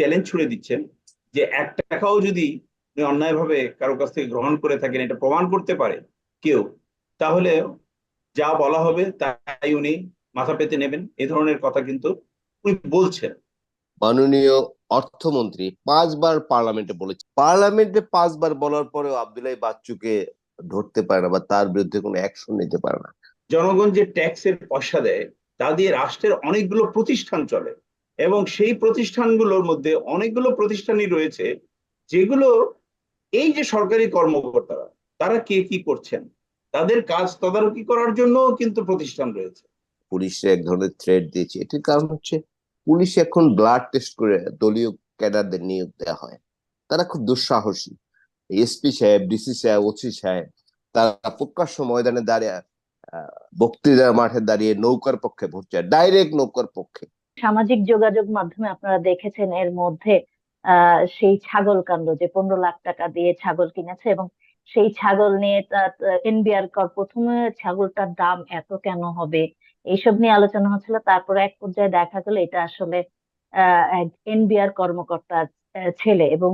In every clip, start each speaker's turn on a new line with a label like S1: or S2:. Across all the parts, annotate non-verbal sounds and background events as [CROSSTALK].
S1: Challenge ছুড়ে দিচ্ছেন যে এক টাকাও যদি অন্যায়ভাবে কারও কাছ থেকে গ্রহণ করে থাকেন এটা প্রমাণ করতে পারে কেউ তাহলে যা বলা হবে তাই উনি মাথা পেতে নেবেন। এই ধরনের কথা কিন্তু উনি বলছেন।
S2: মাননীয় অর্থমন্ত্রী পাঁচবার পার্লামেন্টে বলেছে পার্লামেন্টে পাঁচবার বলার পরেও আব্দুল্লাহ বাচ্চুকে ধরতে পারে না বা তার বিরুদ্ধে কোনো অ্যাকশন নিতে পারে না।
S1: জনগণ যে ট্যাক্সের পয়সা দেয় তা দিয়ে রাষ্ট্রের অনেকগুলো প্রতিষ্ঠান চলে। এবং সেই প্রতিষ্ঠানগুলোর মধ্যে অনেকগুলো প্রতিষ্ঠানই রয়েছে যেগুলো এই যে সরকারি কর্মকর্তারা তারা কে কি করছেন? তাদের কাজ তদারকি করার জন্য কিন্তু প্রতিষ্ঠান রয়েছে।
S2: পুলিশে এক ধরনের থ্রেট দিয়েছে। এটির কারণ হচ্ছে পুলিশ এখন ব্লাড টেস্ট করে দলীয় ক্যাডারদের নিয়োগ দেওয়া হয়। তারা খুব দুঃসাহসী। এসপি সাহেব ডিসি সাহেব ওসি সাহেব তারা প্রকাশ্য ময়দানে দাঁড়িয়ে আহ, বক্তৃতার মাঠে দাঁড়িয়ে নৌকার পক্ষে ভোট চায়। ডাইরেক্ট নৌকার পক্ষে।
S3: সামাজিক যোগাযোগ মাধ্যমে আপনারা দেখেছেন এর মধ্যে সেই ছাগল কাণ্ড যে পনেরো লাখ টাকা দিয়ে ছাগল কিনেছে এবং সেই ছাগল নিয়ে তার এনবিআর কর প্রথমে ছাগলটার দাম এত কেন হবে? এইসব নিয়ে আলোচনা হচ্ছিল। তারপরে এক পর্যায়ে দেখা গেল এটা আসলে এনবিআর কর্মকর্তার ছেলে এবং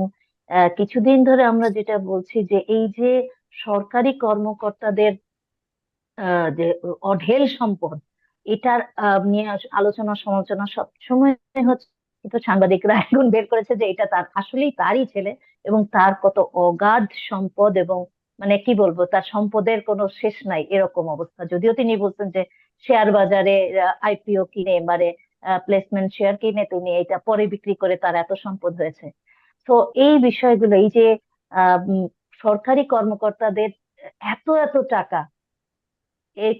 S3: কিছুদিন ধরে আমরা যেটা বলছি যে এই যে সরকারি কর্মকর্তাদের যে অঢেল সম্পদ এটার নিয়ে আলোচনা, সমালোচনা সব সময় হচ্ছে কিন্তু সাংবাদিকরা [LAUGHS] এখন বের করেছে যে এটা তার, আসলেই তারই ছেলে এবং তার কত অগাধ সম্পদ এবং মানে কি বলব, তার সম্পদের কোনো শেষ নাই এরকম অবস্থা। যদিও তিনি বলছেন যে শেয়ার বাজারে আইপিও কিনে মানে প্লেসমেন্ট শেয়ার কিনে তিনি এটা পরে বিক্রি করে তার এত সম্পদ হয়েছে। তো এই বিষয়গুলো, এই যে সরকারি কর্মকর্তাদের এত এত টাকা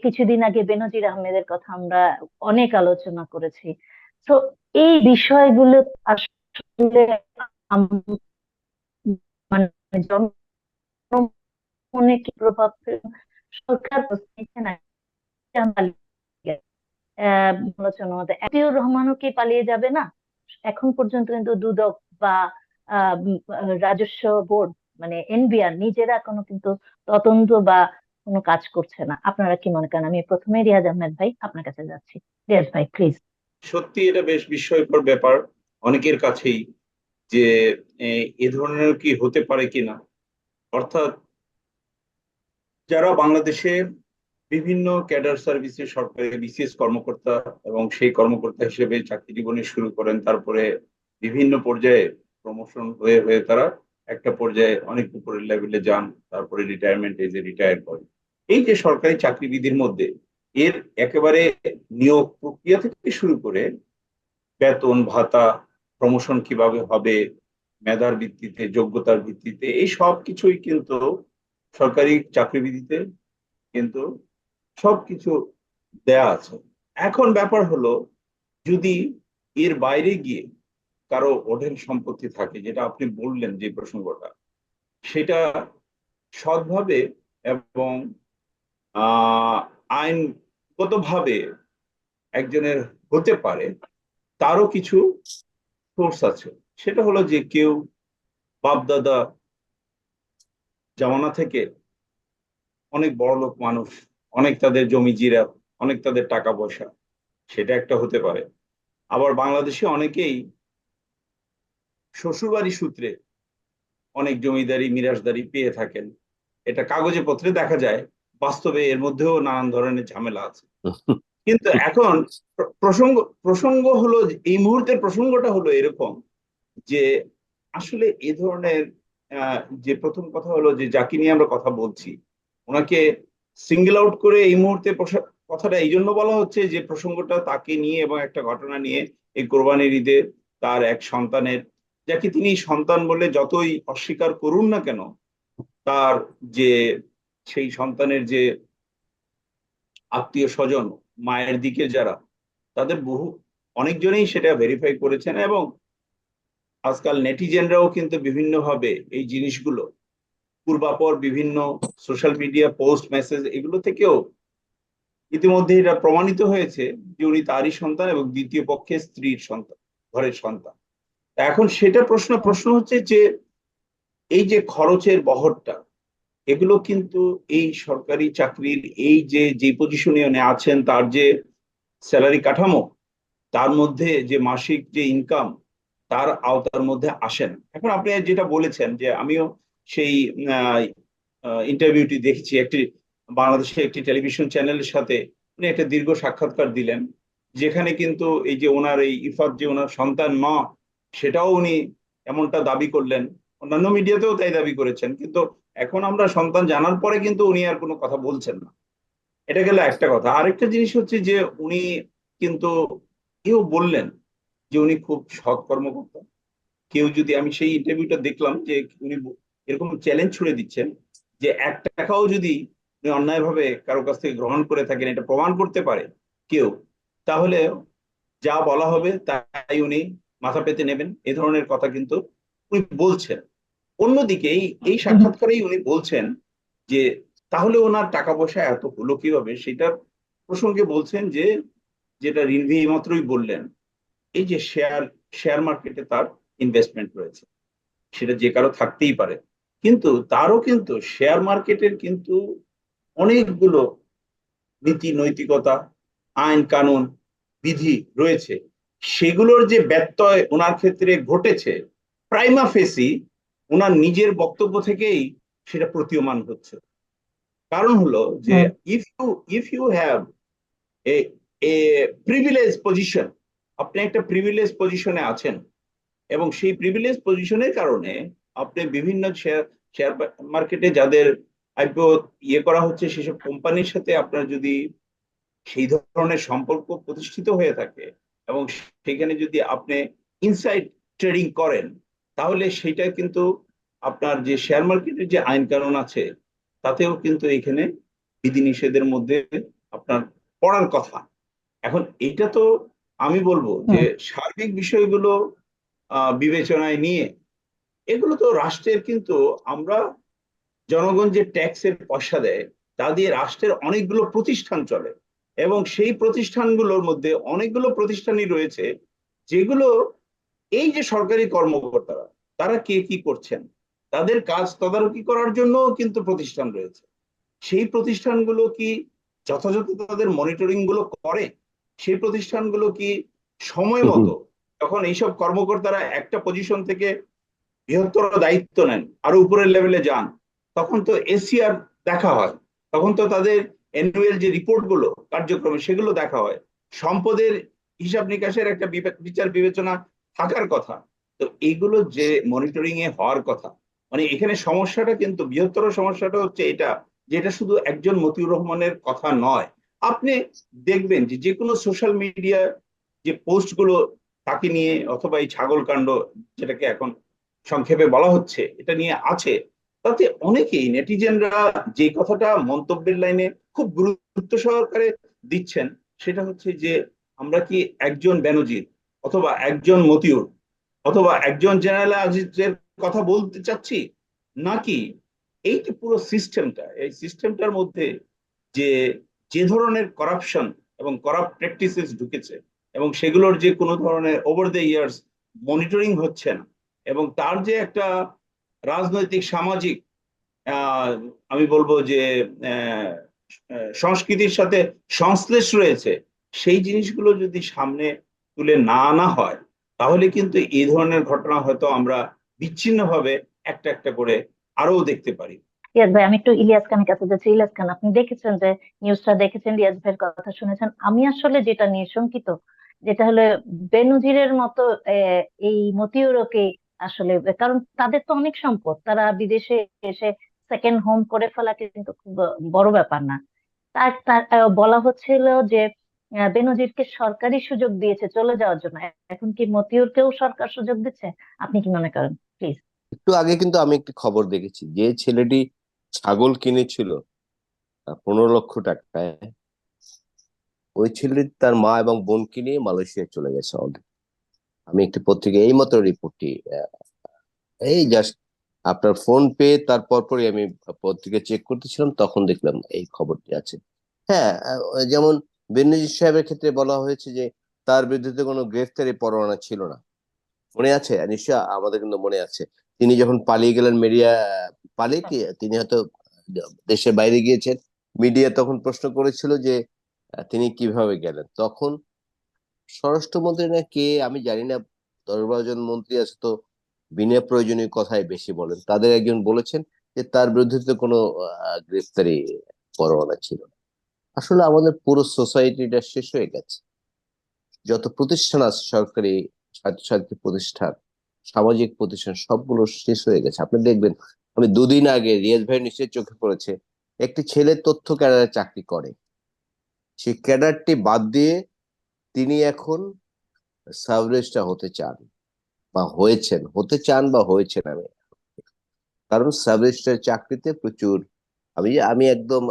S3: কিছুদিন আগে বেনজির আহমেদের কথা আমরা অনেক আলোচনা করেছি। তো এই বিষয়গুলো আসলে আম- মানে কি প্রভাব সরকার আলোচনা রহমানও কি পালিয়ে যাবে না? এখন পর্যন্ত কিন্তু দুদক বা রাজস্ব বোর্ড মানে এনবিআর নিজেরা কোনো কিন্তু তদন্ত বা কোনো কাজ করছে না। আপনারা কি মনে করেন? আমি প্রথমে রিয়াজ আহমেদ ভাই আপনার কাছে যাচ্ছি। রিয়াজ ভাই প্লিজ
S1: সত্যি এটা বেশ বিস্ময়কর ব্যাপার। অনেকের কাছেই যে, এ ধরনের কি হতে পারে কিনা। অর্থাৎ যারা বাংলাদেশে বিভিন্ন ক্যাডার সার্ভিসে সরকারি বিসিএস কর্মকর্তা এবং সেই কর্মকর্তা হিসেবে চাকরি জীবনে শুরু করেন, তারপরে বিভিন্ন পর্যায়ে প্রমোশন হয়ে হয়ে তারা একটা পর্যায়ে অনেক উপরের লেভেলে যান, তারপরে রিটায়ারমেন্ট এজে রিটায়ার করেন এই যে সরকারি চাকরিবিধির মধ্যে এর একেবারে নিয়োগ প্রক্রিয়া থেকে শুরু করে বেতন, ভাতা প্রমোশন কীভাবে হবে, মেধার ভিত্তিতে, যোগ্যতার ভিত্তিতে, এই সব কিছুই কিন্তু সরকারি চাকরিবিধিতে কিন্তু সবকিছু দেয়া আছে। এখন ব্যাপার হলো, যদি এর বাইরে গিয়ে কারও অঢেল সম্পত্তি থাকে, যেটা আপনি বললেন যে প্রসঙ্গটা, সেটা সৎভাবে এবং আইনগতভাবে একজনের হতে পারে, তারও কিছু সোর্স আছে। সেটা হলো যে কেউ বাপদাদা জামানা থেকে অনেক বড় লোক মানুষ, অনেক তাদের জমি জিরা, অনেক তাদের টাকা পয়সা, সেটা একটা হতে পারে। আবার বাংলাদেশে অনেকেই শ্বশুরবাড়ি সূত্রে অনেক জমিদারি, মিরাজদারি পেয়ে থাকেন। এটা কাগজে পত্রে দেখা যায় বাস্তবে এর মধ্যেও নানান ধরনের ঝামেলা আছে। কিন্তু এখন প্রসঙ্গ প্রসঙ্গ হলো এই মুহূর্তের প্রসঙ্গটা হলো এরকম যে, আসলে এ ধরনের যে প্রথম কথা হলো যে, যাকে নিয়ে আমরা কথা বলছি, ওনাকে সিঙ্গেল আউট করে এই মুহূর্তে কথাটা এই জন্য বলা হচ্ছে যে, প্রসঙ্গটা তাকে নিয়ে এবং একটা ঘটনা নিয়ে এই কোরবানির ঈদে তার এক সন্তানের, যাকে তিনি সন্তান বলে যতই অস্বীকার করুন না কেন, তার যে সেই সন্তানের যে আত্মীয় স্বজন, মায়ের দিকে যারা, তাদের বহু, অনেকজনেই সেটা ভেরিফাই করেছেন এবং আজকাল নেটিজেনরাও কিন্তু বিভিন্নভাবে এই জিনিসগুলো, পূর্বাপর বিভিন্ন সোশ্যাল মিডিয়া পোস্ট মেসেজ এগুলো থেকেও ইতিমধ্যে এটা প্রমাণিত হয়েছে যে উনি তারই সন্তান এবং দ্বিতীয় পক্ষে স্ত্রীর সন্তান, ঘরের সন্তান। এখন সেটা প্রশ্ন প্রশ্ন হচ্ছে যে এই যে খরচের বহরটা এগুলো কিন্তু এই সরকারি চাকরির এই যে যে পজিশনে আছেন, তার যে স্যালারি কাঠামো, তার মধ্যে যে মাসিক যে ইনকাম তার আওতার মধ্যে আসেন। এখন আপনি যেটা বলেছেন যে, আমিও সেই ইন্টারভিউটি দেখেছি। একটি বাংলাদেশের একটি টেলিভিশন চ্যানেলের সাথে উনি একটা দীর্ঘ সাক্ষাৎকার দিলেন, যেখানে কিন্তু এই যে ওনার এই ইফাত যে ওনার সন্তান মা, সেটাও উনি এমনটা দাবি করলেন। অন্যান্য মিডিয়াতেও তাই দাবি করেছেন। কিন্তু এখন আমরা সন্তান জানার পরে কিন্তু উনি আর কোনো কথা বলছেন না। এটা গেল একটা কথা। আরেকটা জিনিস হচ্ছে যে উনি কিন্তু কেউ বললেন যে উনি খুব সৎ কর্মকর্তা। কেউ যদি আমি সেই ইন্টারভিউটা দেখলাম যে উনি এরকম চ্যালেঞ্জ ছুড়ে দিচ্ছেন যে এক টাকাও যদি উনি অন্যায়ভাবে কারও কাছ থেকে গ্রহণ করে থাকেন, এটা প্রমাণ করতে পারে কেউ, তাহলে যা বলা হবে তাই উনি মাথা পেতে নেবেন। এই ধরনের কথা কিন্তু উনি বলছেন। অন্যদিকে এই সাক্ষাৎকারেই উনি বলছেন যে তাহলে ওনার টাকা পয়সা এত হলো কীভাবে? সেটার প্রসঙ্গে বলছেন যে যেটা রিনভি এইমাত্রই বললেন এই যে শেয়ার শেয়ার মার্কেটে তার ইনভেস্টমেন্ট রয়েছে। সেটা যে কারও থাকতেই পারে। কিন্তু তারও কিন্তু শেয়ার মার্কেটের কিন্তু অনেকগুলো নীতি নৈতিকতা আইন কানুন বিধি রয়েছে। সেগুলোর যে ব্যত্যয় ওনার ক্ষেত্রে ঘটেছে প্রাইমা ফেসি ওনার নিজের বক্তব্য থেকেই সেটা প্রতীয়মান হচ্ছে। কারণ হলো যে if you if you have a a privilege position আপনি একটা প্রিভিলেজ পজিশনে আছেন এবং সেই প্রিভিলেজ পজিশনের কারণে আপনি বিভিন্ন শেয়ার শেয়ার মার্কেটে যাদের আইপিও ইয়ে করা হচ্ছে সেসব কোম্পানির সাথে আপনার যদি সেই ধরনের সম্পর্ক প্রতিষ্ঠিত হয়ে থাকে এবং সেখানে যদি আপনি ইনসাইড ট্রেডিং করেন তাহলে সেটা কিন্তু আপনার যে শেয়ার মার্কেটের যে আইন কানুন আছে তাতেও কিন্তু এখানে বিধিনিষেধের মধ্যে আপনার পড়ার কথা। এখন এটা তো আমি বলব যে সার্বিক বিষয়গুলো বিবেচনায় নিয়ে এগুলো তো রাষ্ট্রের কিন্তু আমরা জনগণ যে ট্যাক্সের পয়সা দেয় তা দিয়ে রাষ্ট্রের অনেকগুলো প্রতিষ্ঠান চলে। এবং সেই প্রতিষ্ঠানগুলোর মধ্যে অনেকগুলো প্রতিষ্ঠানই রয়েছে যেগুলো এই যে সরকারি কর্মকর্তারা তারা কে কি করছেন? তাদের কাজ তদারকি করার জন্য কিন্তু প্রতিষ্ঠান রয়েছে। সেই প্রতিষ্ঠানগুলো কি যথাযথ তাদের মনিটরিংগুলো করে? সেই প্রতিষ্ঠানগুলো কি সময় মতো যখন এইসব কর্মকর্তারা একটা পজিশন থেকে বৃহত্তর দায়িত্ব নেন আরও উপরের লেভেলে যান তখন তো এসিআর দেখা হয়। তখন তো তাদের অ্যানুয়াল যে রিপোর্টগুলো কার্যক্রমে সেগুলো দেখা হয়। সম্পদের হিসাব নিকাশের একটা বিচার বিবেচনা থাকার কথা। তো এইগুলো যে মনিটরিং এ হওয়ার কথা মানে এখানে সমস্যাটা কিন্তু, বৃহত্তর সমস্যাটা হচ্ছে এটা যেটা শুধু একজন মতিউর রহমানের কথা নয়। আপনি দেখবেন যে যে কোনো সোশ্যাল মিডিয়া যে পোস্টগুলো তাকে নিয়ে অথবা এই ছাগল কাণ্ড যেটাকে এখন সংক্ষেপে বলা হচ্ছে, এটা নিয়ে আছে, তাতে অনেকেই নেটিজেনরা যে কথাটা মন্তব্যের লাইনে খুব গুরুত্ব সহকারে দিচ্ছেন, সেটা হচ্ছে যে আমরা কি একজন বেনজির অথবা একজন মতিউর, অথবা একজন জেনারেল আজিজের কথা বলতে চাচ্ছি? নাকি এই যে পুরো সিস্টেমটা, এই সিস্টেমটার মধ্যে যে যে ধরনের করাপশন এবং করাপ্ট প্র্যাকটিসেস ঢুকেছে এবং সেগুলোর যে কোনো ধরনের ওভার দ্য ইয়ার্স মনিটরিং হচ্ছে না এবং তার যে একটা রাজনৈতিক, সামাজিক আমি বলব যে সংস্কৃতির সাথে সংশ্লেষ রয়েছে, সেই জিনিসগুলো যদি সামনে তুলে না আনা হয়, তাহলে কিন্তু এই ধরনের ঘটনা হয়তো আমরা বিচ্ছিন্নভাবে একটা একটা করে আরও দেখতে পারি।
S3: ভাই, আমি একটু ইলিয়াস খানের কাছে যাচ্ছি। ইলিয়াস খান, আপনি দেখেছেন যে নিউজটা দেখেছেন ভাইয়ের কথা শুনেছেন। আমি আসলে যেটা নিয়ে শঙ্কিত, যেটা হলো বেনজিরের মতো এই মতিউরকে আসলে, কারণ তাদের তো অনেক সম্পদ। তারা বিদেশে এসে সেকেন্ড হোম করে ফেলা কিন্তু খুব বড় ব্যাপার না। তার বলা হচ্ছিল যে বেনজিরকে সরকারি সুযোগ দিয়েছে চলে যাওয়ার জন্য। এখন কি মতিউরকেও সরকার সুযোগ দিচ্ছে? আপনি কি মনে করেন? প্লিজ
S2: একটু আগে কিন্তু আমি একটি খবর দেখেছি। যে ছেলেটি ছাগল কিনেছিল পনেরো লক্ষ টাকায়, ওই ছেলেটি তার মা এবং বোনকে নিয়ে মালয়েশিয়ায় চলে গেছে অলরেডি আমি একটি পত্রিকায় এই মতো রিপোর্টটি এই জাস্ট আপনার ফোন পেয়ে তার পরপরই আমি পত্রিকা চেক করতেছিলাম, তখন দেখলাম এই খবরটি আছে। হ্যাঁ যেমন বেনজির সাহেবের ক্ষেত্রে বলা হয়েছে যে, তার বিরুদ্ধে কোনো গ্রেফতারি পরোয়ানা ছিল না। মনে আছে? নিশ্চয় আমাদের কিন্তু মনে আছে। তিনি যখন পালিয়ে গেলেন মিডিয়া, পালিয়ে কি? তিনি হয়তো দেশের বাইরে গিয়েছেন। মিডিয়া তখন প্রশ্ন করেছিল যে, তিনি কীভাবে গেলেন? তখন স্বরাষ্ট্রমন্ত্রী না কে? আমি জানি না। দশ বারো জন মন্ত্রী আছে তো, বিনা প্রয়োজনীয় কথাই বেশি বলেন। তাদের একজন বলেছেন যে, তার বিরুদ্ধে তো কোনো গ্রেফতারি পরোয়ানা ছিল না। আসলে আমাদের পুরো সোসাইটিটা শেষ হয়ে গেছে। যত প্রতিষ্ঠান আছে, সরকারি ছাত্রছাত্রী প্রতিষ্ঠান, সামাজিক প্রতিষ্ঠান, সবগুলো শেষ হয়ে গেছে। আপনি দেখবেন, আমি দুদিন আগে রিয়াজ ভাই নিশ্চয়ই চোখে পড়েছে, একটি ছেলে তথ্য ক্যাডারে চাকরি করে। সেই ক্যাডারটি বাদ দিয়ে তিনি এখন সাব রেজিস্ট্রার হতে চান বা হয়েছেন। হতে চান বা হয়েছেন আমি। কারণ সাব রেজিস্ট্রার চাকরিতে প্রচুর আমি আমি একদম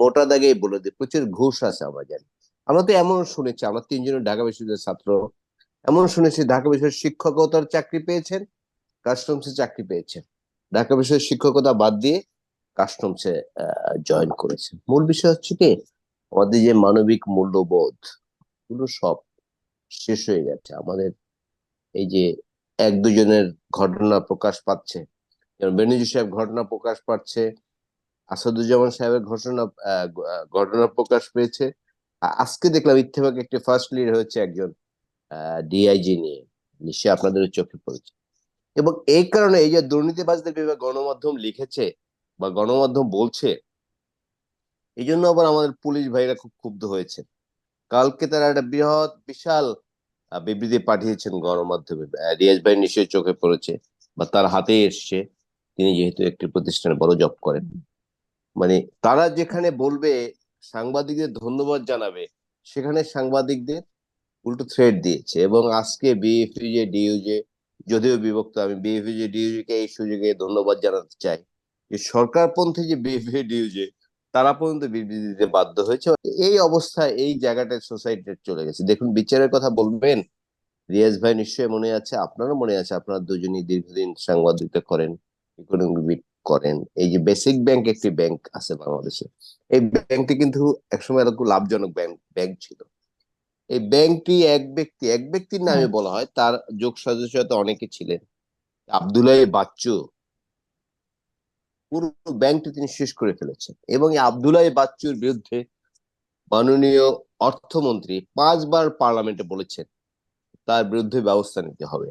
S2: মোটা দাগেই বলে দিই, প্রচুর ঘুষ আছে আমরা জানি। আমরা তো এমন শুনেছি, আমরা তিনজনের ঢাকা বিশ্ববিদ্যালয়ের ছাত্র এমন শুনেছি ঢাকা বিশ্ববিদ্যালয়ের শিক্ষকতার চাকরি পেয়েছেন, কাস্টমসে চাকরি পেয়েছেন। ঢাকা বিশ্ববিদ্যালয়ের শিক্ষকতা বাদ দিয়ে কাস্টমসে জয়েন করেছেন। মূল বিষয় হচ্ছে কি, আমাদের যে মানবিক মূল্যবোধগুলো সব শেষ হয়ে গেছে। আমাদের এই যে এক দুজনের ঘটনা প্রকাশ পাচ্ছে বেনজির সাহেব ঘটনা প্রকাশ পাচ্ছে আসাদুজ্জামান সাহেবের ঘটনা ঘটনা প্রকাশ পেয়েছে। আজকে দেখলাম ইত্তেফাক একটি ফার্স্ট লিড হয়েছে একজন ডিআইজি নিয়ে। নিশ্চয়ই আপনাদের চোখে পড়েছে। এবং এই কারণে এই যে দুর্নীতিবাজদের বিভাগ গণমাধ্যম লিখেছে বা গণমাধ্যম বলছে, এই জন্য আবার আমাদের পুলিশ ভাইরা খুব ক্ষুব্ধ হয়েছে। কালকে তারা একটা বৃহৎ, বিশাল বিবৃতি পাঠিয়েছেন গণমাধ্যমে। রিয়াজ ভাই নিশ্চয়ই চোখে পড়েছে বা তার হাতে এসছে। তিনি যেহেতু একটি প্রতিষ্ঠানে বড় জব করেন। মানে তারা যেখানে বলবে, সাংবাদিকদের ধন্যবাদ জানাবে, সেখানে সাংবাদিকদের উল্টো থ্রেড দিয়েছে। এবং আজকে বিএফইউ যে ডিইউজে যদিও বিভক্ত, আমি বিএফইউ যে ডিইউজে কে এই সুযোগে ধন্যবাদ জানাতে চাই। যে সরকারপন্থী যে বিএফইউ ডিইউজে তারা পর্যন্ত বিবৃতি দিতে বাধ্য হয়েছে। এই অবস্থায় এই জায়গাটায় সোসাইটিতে চলে গেছে। দেখুন, বিচারের কথা বলবেন, রিয়াজ ভাই নিশ্চয়ই মনে আছে, আপনারও মনে আছে, আপনারা দুজনই দীর্ঘদিন সাংবাদিকতা করেন, ইকোনমিক করেন। এই যে বেসিক ব্যাংক একটি ব্যাংক আছে বাংলাদেশে। এই ব্যাংকটি কিন্তু একসময় এরকম লাভজনক ব্যাংক ব্যাংক ছিল। এই ব্যাংকটি এক ব্যক্তি এক ব্যক্তির নামে বলা হয় তার যোগ সদস্যতা অনেকে ছিলেন। আবদুল্লাহ বাচ্চু। পুরো ব্যাংকটি তিনি শেষ করে ফেলেছেন। এবং এই আবদুল্লাহ বাচ্চুর বিরুদ্ধে মাননীয় অর্থমন্ত্রী পাঁচবার পার্লামেন্টে বলেছেন তার বিরুদ্ধে ব্যবস্থা নিতে হবে।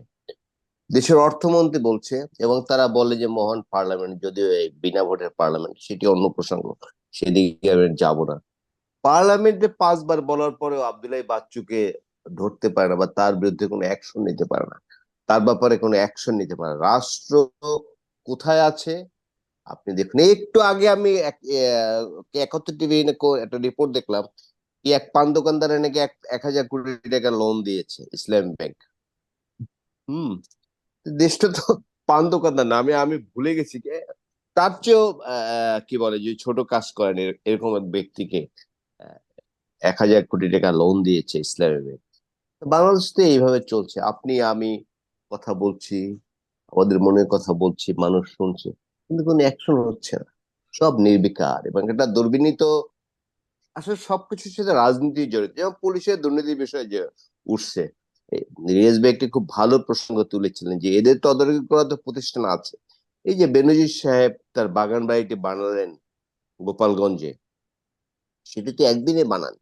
S2: দেশের অর্থমন্ত্রী বলছে এবং তারা বলে যে মহান পার্লামেন্ট যদিও বিনা ভোটের পার্লামেন্ট সেটি অন্য প্রসঙ্গ সেদিকে আমি যাব না। পার্লামেন্টে পাঁচবার বলার পরেও আবদুল্লাহ বাচ্চুকে ধরতে পারে না বা তার বিরুদ্ধে কোনো অ্যাকশন নিতে পারে না। তার ব্যাপারে কোনো অ্যাকশন নিতে পারে রাষ্ট্র কোথায় আছে? আপনি দেখুন একটু আগে আমি এক- আহ, একাত্তর টিভি একটা রিপোর্ট দেখলাম কি এক পান দোকানদারে নাকি এক হাজার কোটি টাকা লোন দিয়েছে ইসলাম ব্যাংক। হুম দেশটা তো পান দোকানদার না। আমি আমি ভুলে গেছি তার চেয়েও কি বলে, যে ছোট কাজ করেন এরকম এক ব্যক্তিকে এক হাজার কোটি টাকা লোন দিয়েছে ইসলামী ব্যাংক। বাংলাদেশ তো এইভাবে চলছে। আপনি, আমি কথা বলছি, আমাদের মনের কথা বলছি, মানুষ শুনছে, কিন্তু কোনো অ্যাকশন হচ্ছে না। সব নির্বিকার এবং এটা দুর্বিনীত, আসলে সবকিছুর সাথে রাজনীতি জড়িত। যেমন পুলিশের দুর্নীতির বিষয়ে যে উঠছে রিয়াজ ভাই একটি খুব ভালো প্রসঙ্গ তুলেছিলেন যে এদের তদারকি করা তো প্রতিষ্ঠান আছে। এই যে বেনজির সাহেব তার বাগান বাড়িটি বানালেন গোপালগঞ্জে, সেটি তো একদিনে বানান।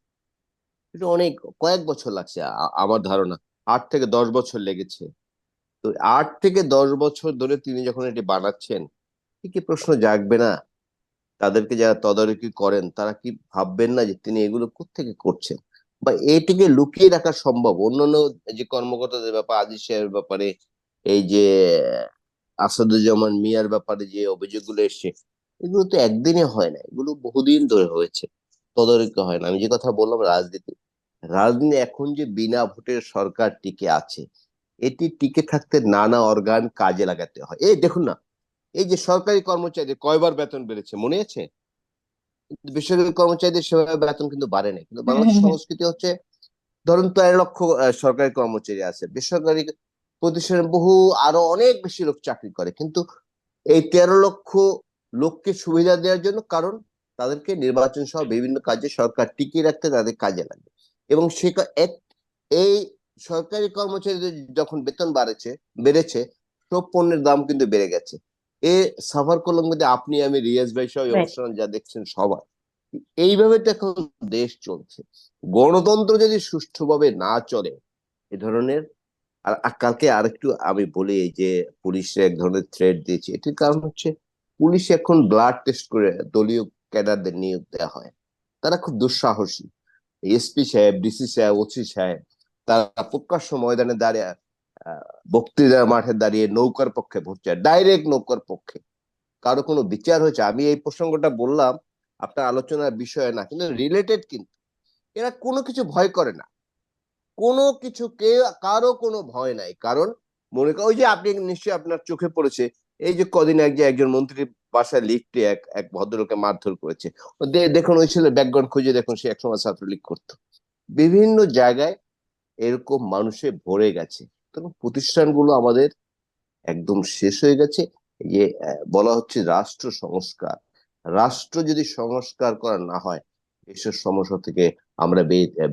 S2: এটা অনেক, কয়েক বছর লাগছে আমার ধারণা। আট থেকে দশ বছর লেগেছে। তো আট থেকে দশ বছর ধরে তিনি যখন এটি বানাচ্ছেন কি প্রশ্ন জাগবে না? তাদেরকে যারা তদারকি করেন, তারা কি ভাববেন না যে তিনি এগুলো কোত্থেকে করছেন? বা এটিকে লুকিয়ে রাখা সম্ভব। অন্যান্য যে কর্মকর্তাদের ব্যাপার, আজিজ সাহেবের ব্যাপারে, এই যে, আসাদুজ্জামান মিয়ার ব্যাপারে যে অভিযোগগুলো এসছে, এগুলো তো একদিনে হয় না। এগুলো বহুদিন ধরে হয়েছে। তদারকি হয় না। আমি যে কথা বললাম, রাজনীতি। রাজনীতি এখন যে বিনা ভোটের সরকার টিকে আছে, এটি টিকে থাকতে নানা অর্গান কাজে লাগাতে হয়। এই দেখুন না, এই যে সরকারি কর্মচারীদের কয়বার বেতন বেড়েছে, মনে আছে? বেসরকারি কর্মচারীদের সেভাবে বেতন কিন্তু বাড়ে নাই। কিন্তু বাংলাদেশ। সংস্কৃতি হচ্ছে ধরুন তেরো লক্ষ সরকারি কর্মচারী আছে। বেসরকারি প্রতিষ্ঠানে বহু আরও অনেক বেশি লোক চাকরি করে। কিন্তু এই তেরো লক্ষ লোককে সুবিধা দেওয়ার জন্য কারণ তাদেরকে নির্বাচন সহ বিভিন্ন কাজে সরকার টিকিয়ে রাখতে তাদের কাজে লাগে। এবং সে এই সরকারি কর্মচারীদের যখন বেতন বাড়েছে বেড়েছে সব পণ্যের দাম কিন্তু বেড়ে গেছে। এ সাফার করলাম কিন্তু আপনি আমি রিয়াজ ভাই সহ অনুষ্ঠান যা দেখছেন সবাই এইভাবে তো এখন দেশ চলছে। গণতন্ত্র যদি সুষ্ঠুভাবে না চলে এ ধরনের আর আর কালকে আরেকটু আমি বলি এই যে পুলিশে এক ধরনের থ্রেড দিয়েছে এটির কারণ হচ্ছে পুলিশ এখন ব্লাড টেস্ট করে দলীয় ক্যাডারদের নিয়োগ দেওয়া হয়। তারা খুব দুঃসাহসী। এসপি সাহেব ডিসি সাহেব ওসি সাহেব তারা প্রকাশ্য ময়দানে দাঁড়িয়ে বক্তৃতার মাঠে দাঁড়িয়ে নৌকার পক্ষে ভোট চায় ডাইরেক্ট নৌকার পক্ষে। কারও কোনো বিচার হয়েছে? আমি এই প্রসঙ্গটা বললাম, আপনার আলোচনার বিষয় না, কিন্তু রিলেটেড কিন্তু। এরা কোনো কিছু ভয় করে না। কোনো কিছু কে কারও কোনো ভয় নাই। কারণ মনে কর, ওই যে আপনি নিশ্চয়ই আপনার চোখে পড়েছে, এই যে কদিন আগে যে একজন মন্ত্রীর বাসায় লিফটে এক এক ভদ্রলোকে মারধর করেছে। দেখুন, ওই ছেলে ব্যাকগ্রাউন্ড খুঁজে দেখুন, সে একসময় ছাত্রলীগ করতো। বিভিন্ন জায়গায় এরকম মানুষে ভরে গেছে। তখন প্রতিষ্ঠানগুলো আমাদের একদম শেষ হয়ে গেছে। যে বলা হচ্ছে রাষ্ট্র সংস্কার। রাষ্ট্র যদি সংস্কার করা না হয় এসব সমস্যা থেকে আমরা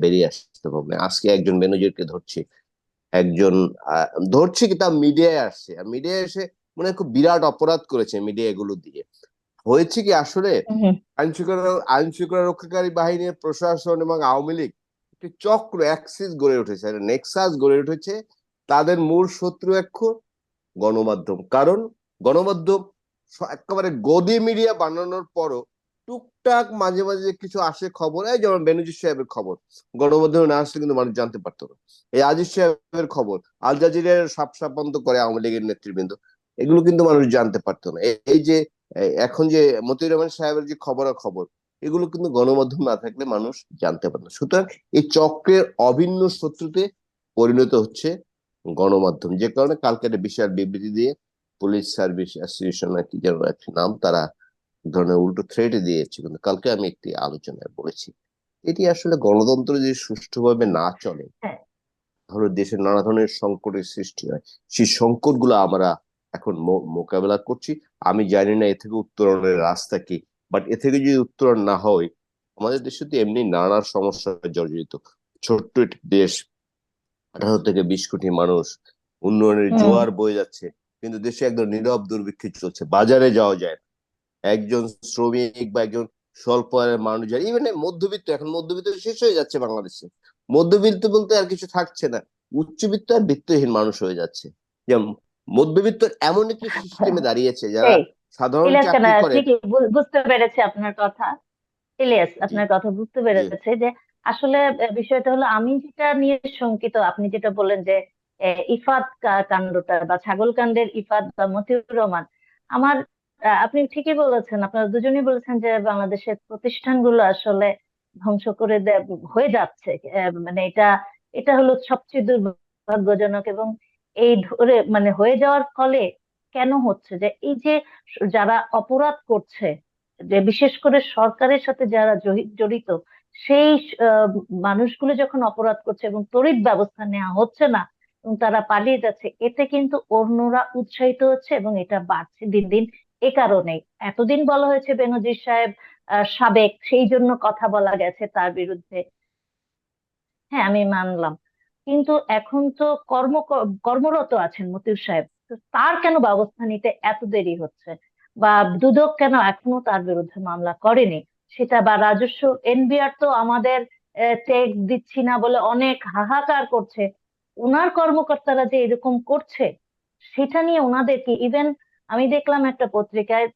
S2: বেরিয়ে আসতে পারব না। আজকে একজন ম্যানেজারকে ধরছি। একজন ধরছে কি তা মিডিয়ায় আসছে। আর মিডিয়ায় এসে মনে খুব বিরাট অপরাধ করেছে মিডিয়া এগুলো দিয়ে। হয়েছে কি আসলে? আইন শৃঙ্খলা আইন শৃঙ্খলা রক্ষাকারী বাহিনীর প্রশাসন এবং আওয়ামী লীগ একটি চক্র অ্যাক্সিস গড়ে উঠেছে। নেক্সাস গড়ে উঠেছে তাদের মূল শত্রু এখন গণমাধ্যম। কারণ গণমাধ্যম একেবারে গদি মিডিয়া বানানোর পরও টুকটাক মাঝে মাঝে কিছু আসে খবর, এই যেমন বেনজির সাহেবের খবর। গণমাধ্যমে না আসলে কিন্তু মানুষ জানতে পারতো না। এই আজিজ সাহেবের খবর, আল জাজিরের সাপ সাপান্ত করে আওয়ামী লীগের নেতৃবৃন্দ, এগুলো কিন্তু মানুষ জানতে পারতো না। এই- যে এখন যে মতিউর রহমান সাহেবের যে খবর খবর এগুলো কিন্তু গণমাধ্যম না থাকলে মানুষ জানতে পারে না। সুতরাং এই চক্রের অভিন্ন শত্রুতে পরিণত হচ্ছে গণমাধ্যম যে কারণে কালকে একটা বিশাল বিবৃতি দিয়ে পুলিশ সার্ভিস অ্যাসোসিয়েশন কি যেন একটি নাম তারা ধরনের উল্টো থ্রেট দিয়েছে। কিন্তু কালকে আমি একটি আলোচনায় বলেছি। এটি আসলে গণতন্ত্র যদি সুষ্ঠুভাবে না চলে
S3: হ্যাঁ।
S2: তাহলে দেশের নানা ধরনের সংকটের সৃষ্টি হয়। সেই সংকটগুলো আমরা এখন মোকাবেলা করছি। আমি জানি না এ থেকে উত্তরণের রাস্তা কি বাট এ থেকে যদি উত্তরণ না হয় আমাদের দেশে তো এমনি নানা সমস্যা জর্জরিত। ছোট্ট একটি দেশ আঠারো থেকে বিশ কোটি মানুষ উন্নয়নের জোয়ার বয়ে যাচ্ছে কিন্তু দেশে একদম নীরব দুর্ভিক্ষ চলছে বাজারে যাওয়া যায় না। একজন শ্রমিক বা একজন স্বল্প আয়ের মানুষ যারা ইভেন মধ্যবিত্ত এখন মধ্যবিত্ত শেষ হয়ে যাচ্ছে বাংলাদেশে। মধ্যবিত্ত বলতে আর কিছু থাকছে না উচ্চবিত্ত আর বিত্তহীন মানুষ হয়ে যাচ্ছে। যেমন মধ্যবিত্ত এমন একটি সিস্টেমে দাঁড়িয়েছে যারা সাধারণ চাকরি করে।
S3: বুঝতে পেরেছি আপনার কথা। ইলিয়াস আপনার কথা বুঝতে পেরেছে যে আসলে বিষয়টা হলো আমি যেটা নিয়ে শঙ্কিত, আপনি যেটা বললেন যে ইফাত কাণ্ডটা বা ছাগল কাণ্ডের ইফাত বা মতিউর রহমান, আমার আপনি ঠিকই বলেছেন, আপনারা দুজনেই বলেছেন যে, বাংলাদেশের প্রতিষ্ঠানগুলো আসলে ধ্বংস করে হয়ে যাচ্ছে মানে এটা এটা হলো সবচেয়ে দুর্ভাগ্যজনক এবং এই ধরে মানে হয়ে যাওয়ার ফলে কেন হচ্ছে যে, এই যে যারা অপরাধ করছে, যে বিশেষ করে সরকারের সাথে যারা জড়িত সেই মানুষগুলো যখন অপরাধ করছে এবং তড়িৎ ব্যবস্থা নেওয়া হচ্ছে না এবং তারা পালিয়ে যাচ্ছে, এতে কিন্তু অন্যরা উৎসাহিত হচ্ছে এবং এটা বাড়ছে দিন দিন এ কারণে। এতদিন বলা হয়েছে বেনজির সাহেব সাবেক, সেই জন্য কথা বলা গেছে তার বিরুদ্ধে। হ্যাঁ আমি মানলাম। কিন্তু এখন তো কর্ম, কর্মরত আছেন মতিউর সাহেব। তার কেন ব্যবস্থা নিতে এত দেরি হচ্ছে? বা দুদক কেন এখনও তার বিরুদ্ধে মামলা করেনি? সেটা বা রাজস্ব এনবিআর তো আমাদের চেক দিচ্ছি না বলে অনেক হাহাকার করছে। ওনার কর্মকর্তারা যে এরকম করছে সেটা নিয়ে ওনাদের কি ইভেন আমি দেখলাম একটা পত্রিকায়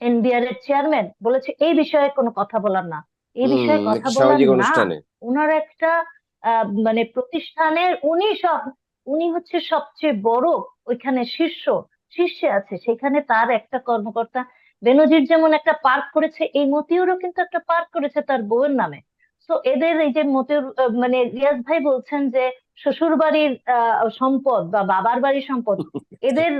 S3: এনবিআর এর চেয়ারম্যান বলেছে এই বিষয়ে কোনো কথা বলার না। এই বিষয়ে কথা বলার না। ওনার একটা আহ, মানে প্রতিষ্ঠানের উনি সব উনি হচ্ছে সবচেয়ে বড় ওইখানে শীর্ষ শীর্ষে আছে। সেখানে তার একটা কর্মকর্তা বেনজির যেমন একটা পার্ক করেছে এই মতিউরও কিন্তু একটা পার্ক করেছে তার বউয়ের নামে। তো এদের এই যে মতিউর মানে রিয়াজ ভাই বলছেন যে শ্বশুর বাড়ির সম্পদ বা বাবার বাড়ির সম্পদ [LAUGHS] এদের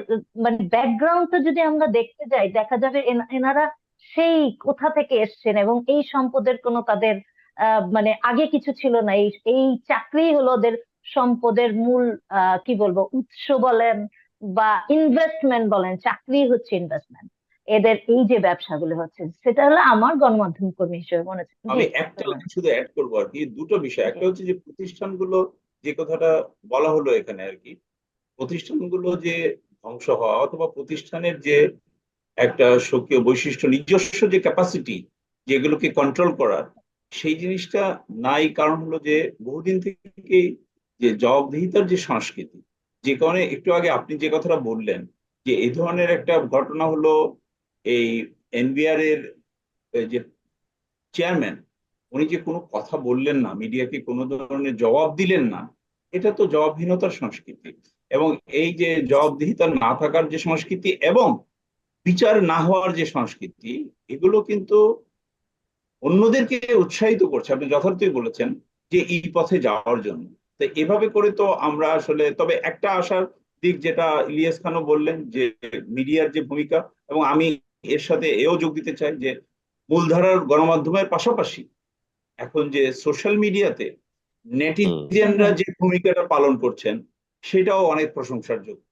S3: মানে ব্যাকগ্রাউন্ডটা যদি আমরা দেখতে যাই দেখা যাবে এনা- এনারা সেই কোথা থেকে এসছেন এবং এই সম্পদের কোনো তাদের আহ, মানে আগে কিছু ছিল না। এই এই চাকরি হলো ওদের সম্পদের মূল আহ, কি বলব উৎস বলেন বা ইনভেস্টমেন্ট বলেন চাকরি হচ্ছে ইনভেস্টমেন্ট এদের এই যে ব্যবসাগুলো হচ্ছে সেটা হলো আমার গণমাধ্যম কর্মী হিসেবে মনে হচ্ছে।
S1: আমি একটা শুধু অ্যাড করব আর কি দুটো বিষয়। একটা হচ্ছে যে প্রতিষ্ঠানগুলো যে কথাটা বলা হলো এখানে আর কি প্রতিষ্ঠানগুলো যে ধ্বংস হওয়া অথবা প্রতিষ্ঠানের যে একটা স্বকীয় বৈশিষ্ট্য নিজস্ব যে ক্যাপাসিটি যেগুলোকে কন্ট্রোল করার সেই জিনিসটা নাই। কারণ হলো যে বহুদিন থেকেই যে জবাবদিহিতার যে সংস্কৃতি যে কারণে একটু আগে আপনি যে কথাটা বললেন যে এই ধরনের একটা ঘটনা হলো এই এনবিআর এর যে চেয়ারম্যান উনি যে কোনো কথা বললেন না মিডিয়াকে কোনো ধরনের জবাব দিলেন না, এটা তো জবাবহীনতার সংস্কৃতি। এবং এই যে জবাবদিহিতা না থাকার যে সংস্কৃতি এবং বিচার না হওয়ার যে সংস্কৃতি, এগুলো কিন্তু অন্যদেরকে উৎসাহিত করছে। আপনি যথার্থই বলেছেন যে এই পথে যাওয়ার জন্য। তো এভাবে করে তো আমরা আসলে, তবে একটা আসার দিক যেটা ইলিয়াস খানও বললেন যে মিডিয়ার যে ভূমিকা, এবং আমি এর সাথে এও যোগ দিতে চাই যে মূলধারার গণমাধ্যমের পাশাপাশি এখন যে সোশ্যাল মিডিয়াতে নেটিজেনরা যে ভূমিকাটা পালন করছেন সেটাও অনেক প্রশংসার যোগ্য।